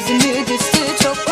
Yüzümü düştü çok